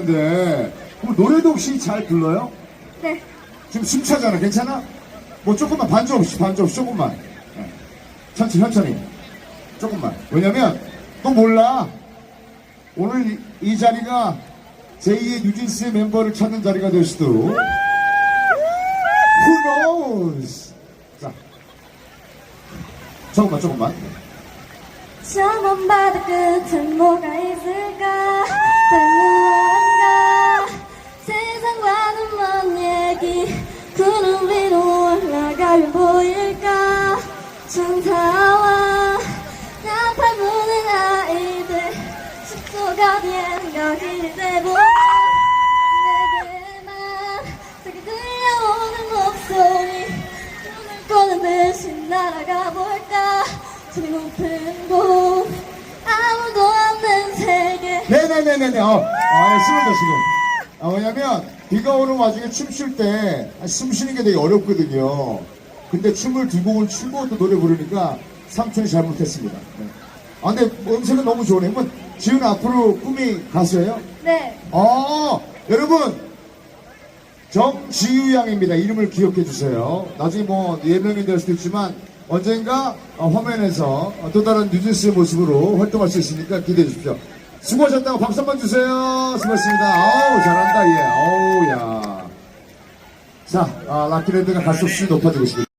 근데 그럼 노래도 혹시 잘 불러요? 네. 지금 숨차잖아. 괜찮아? 뭐 조금만 반주 없이 반주 없이 조금만. 네. 천천히 천천히. 조금만. 왜냐면 또 몰라. 오늘 이, 이 자리가 제2의 뉴진스의 멤버를 찾는 자리가 될 수도. Who knows? 자. 조금만 조금만. 저먼 바다 끝엔 뭐가 있 올라가면 보일까 천사와 나팔 부는 아이들 숲속 어디엔 가길이 되고 내게만 저기 들려오는 목소리 눈을 꺼는 듯이 날아가 볼까 저기 높은 곳 아무도 없는 세계 네네네네네. 어, 아, 쓰는다, 지금. 아, 왜냐면, 비가 오는 와중에 춤출 때, 아, 숨 쉬는 게 되게 어렵거든요. 근데 춤을 두 곡을 추고 또 노래 부르니까 삼촌이 잘못했습니다. 네. 아, 근데 음색은 너무 좋으네. 그러면 지훈 앞으로 꿈이 가수예요? 네 어, 여러분. 정지우 양입니다. 이름을 기억해 주세요. 나중에 뭐 예명이 될 수도 있지만 언젠가 어, 화면에서 어, 또 다른 뉴진스의 모습으로 활동할 수 있으니까 기대해 주십시오. 수고하셨다고 박수 한번 주세요. 수고하셨습니다. 아우 잘한다 얘. 어우 야. 자, 아, 락키랜드가 갈수록 수위 높아지고 있습니다.